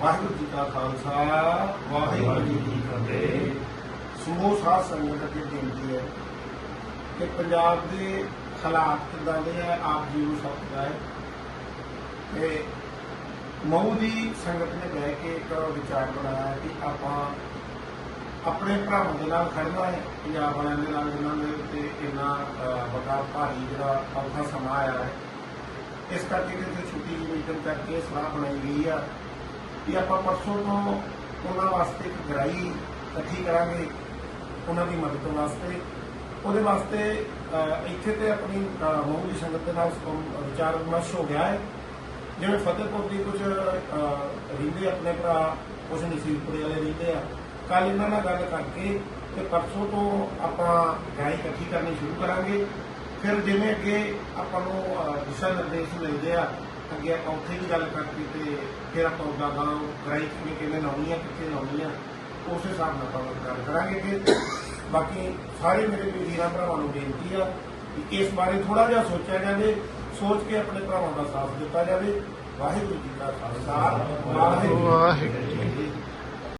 ਵਾਹਿਗੁਰੂ ਜੀ ਕਾ ਖਾਲਸਾ, ਵਾਹਿਗੁਰੂ ਜੀ ਕੀ ਫਤਿਹ। ਸਮੂਹ ਸਾਧ ਸੰਗਤ ਅੱਗੇ ਬੇਨਤੀ ਹੈ ਕਿ ਪੰਜਾਬ ਦੇ ਹਾਲਾਤ ਕਿੱਦਾਂ ਦੇ ਹੈ, ਆਪ ਜੀ ਨੂੰ ਸਭ ਪਤਾ ਹੈ। ਤੇ ਮਊ ਦੀ ਸੰਗਤ ਨੇ ਬਹਿ ਕੇ ਇੱਕ ਵਿਚਾਰ ਬਣਾਇਆ ਕਿ ਆਪਾਂ ਆਪਣੇ ਭਰਾਵਾਂ ਦੇ ਨਾਲ ਖੜਨਾ ਹੈ, ਪੰਜਾਬ ਵਾਲਿਆਂ ਦੇ ਨਾਲ ਜਿਨ੍ਹਾਂ ਦੇ ਉੱਤੇ ਇੰਨਾ ਵੱਡਾ ਭਾਰੀ ਜਿਹੜਾ ਔਖਾ ਸਮਾਂ ਆਇਆ ਹੈ। ਇਸ ਕਰਕੇ ਕਿ ਛੁੱਟੀ ਦੀ ਮੀਟਿੰਗ ਕਰਕੇ ਸਲਾਹ ਬਣਾਈ ਗਈ ਆ। ਕਿ ਆਪਾਂ ਪਰਸੋਂ ਤੋਂ ਉਹਨਾਂ ਵਾਸਤੇ ਇੱਕ ਗਰਾਈ ਇਕੱਠੀ ਕਰਾਂਗੇ ਉਹਨਾਂ ਦੀ ਮਦਦ ਵਾਸਤੇ। ਉਹਦੇ ਵਾਸਤੇ ਇੱਥੇ ਤੇ ਆਪਣੀ ਅਹ, ਦੀ ਸੰਗਤ ਦੇ ਨਾਲ ਵਿਚਾਰ ਵਿਮਰਸ਼ ਹੋ ਗਿਆ ਹੈ। ਜਿਵੇਂ ਫਤਿਹਪੁਰ ਦੀ ਕੁਝ ਅਹ, ਆਪਣੇ ਭਰਾ ਕੁਝ ਨਸੀਬਪੁਰੇ ਵਾਲੇ ਰਹਿੰਦੇ ਆ। ਕੱਲ ਇਹਨਾਂ ਨਾਲ ਗੱਲ ਕਰਕੇ ਤੇ ਪਰਸੋਂ ਤੋਂ ਆਪਾਂ ਗਾਈ ਇਕੱਠੀ ਕਰਨੀ ਸ਼ੁਰੂ ਕਰਾਂਗੇ। ਫਿਰ ਜਿਵੇਂ ਅੱਗੇ ਆਪਾਂ ਨੂੰ ਦਿਸ਼ਾ ਨਿਰਦੇਸ਼ ਮਿਲਦੇ ਆ ਅੱਗੇ ਆਪਾਂ ਉੱਥੇ ਵੀ ਗੱਲ ਕਰਕੇ ਤੇ ਫਿਰ ਆਪਾਂ ਉਹਦਾ ਗਾਂ ਗਾਈ ਕਿਵੇਂ ਕਿਵੇਂ ਲਾਉਣੀ ਆ, ਕਿੱਥੇ ਲਾਉਣੀ ਆ, ਉਸ ਹਿਸਾਬ ਨਾਲ ਆਪਾਂ ਗੱਲ ਕਰਾਂਗੇ ਕਿ ਬਾਕੀ ਸਾਰੇ ਮੇਰੇ ਵੀਰਾਂ ਭਰਾਵਾਂ ਨੂੰ ਬੇਨਤੀ ਆ ਕਿ ਇਸ ਬਾਰੇ ਥੋੜਾ ਜਿਹਾ ਸੋਚਿਆ ਜਾਵੇ, ਸੋਚ ਕੇ ਆਪਣੇ ਭਰਾਵਾਂ ਦਾ ਸਾਥ ਦਿੱਤਾ ਜਾਵੇ। ਵਾਹਿਗੁਰੂ ਜੀ ਕਾ ਖਾਲਸਾ। ਵਾਹਿਗੁਰੂ ਜੀ